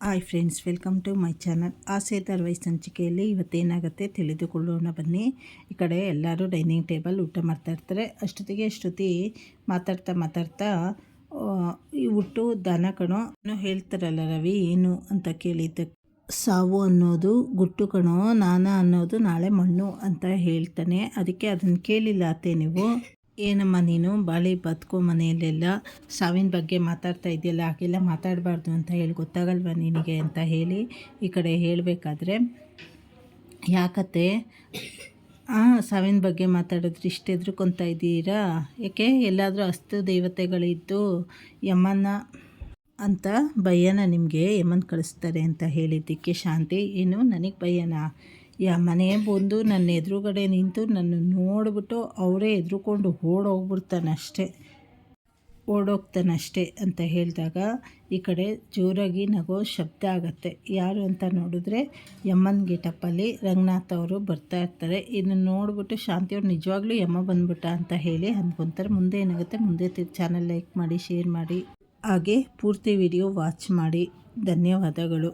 Hi friends, welcome to my channel. ಆಸೆ ತರುವೈ ಸಂಚಿಕೆಯಲ್ಲಿ ಇವತ್ತೇನಾಗುತ್ತೆ ತಿಳಿದುಕೊಳ್ಳೋಣ ಬನ್ನಿ. ಈ ಕಡೆ ಎಲ್ಲರೂ ಡೈನಿಂಗ್ ಟೇಬಲ್ ಊಟ ಮಾಡ್ತಾ ಇರ್ತಾರೆ. ಅಷ್ಟೊತ್ತಿಗೆ ಅಷ್ಟೊತ್ತಿ ಮಾತಾಡ್ತಾ ಮಾತಾಡ್ತಾ ಈ ಹುಟ್ಟು ದನ ಕಣೋ, ಏನೋ ಹೇಳ್ತಾರಲ್ಲ ರವಿ, ಏನು ಅಂತ ಕೇಳಿದ್ದ ಸಾವು ಅನ್ನೋದು ಗುಟ್ಟು ಕಣೋ, ನಾನ ಅನ್ನೋದು ನಾಳೆ ಮಣ್ಣು ಅಂತ ಹೇಳ್ತಾನೆ. ಅದಕ್ಕೆ ಅದನ್ನು ಕೇಳಿಲ್ಲ ಅತ್ತೆ ನೀವು. ಏನಮ್ಮ ನೀನು? ಬಾಳಿ ಬದುಕು ಮನೆಯಲ್ಲೆಲ್ಲ ಸಾವಿನ ಬಗ್ಗೆ ಮಾತಾಡ್ತಾ ಇದೆಯಲ್ಲ, ಹಾಗೆಲ್ಲ ಮಾತಾಡಬಾರ್ದು ಅಂತ ಹೇಳಿ ಗೊತ್ತಾಗಲ್ವಾ ನಿನಗೆ ಅಂತ ಹೇಳಿ ಈ ಕಡೆ ಹೇಳಬೇಕಾದ್ರೆ? ಯಾಕತ್ತೆ? ಹಾಂ ಸಾವಿನ ಬಗ್ಗೆ ಮಾತಾಡಿದ್ರೆ ಇಷ್ಟು ಹೆದ್ರುಕೊಂತ ಇದ್ದೀರಾ? ಯಾಕೆ? ಎಲ್ಲಾದರೂ ಅಸ್ತು ದೇವತೆಗಳಿದ್ದು ಯಮನ ಅಂತ ಭಯನ ನಿಮಗೆ ಯಮನ್ ಕಳಿಸ್ತಾರೆ ಅಂತ ಹೇಳಿದ್ದಕ್ಕೆ ಶಾಂತಿ. ಏನು, ನನಗೆ ಭಯನ ಯಾ ಮನೆ ಬಂದು ನನ್ನ ಎದುರುಗಡೆ ನಿಂತು ನನ್ನ ನೋಡಿಬಿಟ್ಟು ಅವರೇ ಎದುರುಕೊಂಡು ಓಡೋಗ್ಬಿಡ್ತಾನಷ್ಟೇ ಓಡೋಗ್ತಾನಷ್ಟೇ ಅಂತ ಹೇಳಿದಾಗ ಈ ಕಡೆ ಜೋರಾಗಿ ನಗೋ ಶಬ್ದ ಆಗತ್ತೆ. ಯಾರು ಅಂತ ನೋಡಿದ್ರೆ ಯಮ್ಮನ ಗೇಟಪ್ಪಲ್ಲಿ ರಂಗನಾಥ್ ಅವರು ಬರ್ತಾ ಇರ್ತಾರೆ. ಇದನ್ನು ನೋಡಿಬಿಟ್ಟು ಶಾಂತಿಯವ್ರು ನಿಜವಾಗ್ಲೂ ಯಮ್ಮ ಬಂದ್ಬಿಟ್ಟ ಅಂತ ಹೇಳಿ ಅಂದ್ಕೊತಾರೆ ಮುಂದೆ ಏನಾಗುತ್ತೆ ಮುಂದೆ ಚಾನಲ್ ಲೈಕ್ ಮಾಡಿ ಶೇರ್ ಮಾಡಿ, ಹಾಗೆ ಪೂರ್ತಿ ವಿಡಿಯೋ ವಾಚ್ ಮಾಡಿ. ಧನ್ಯವಾದಗಳು.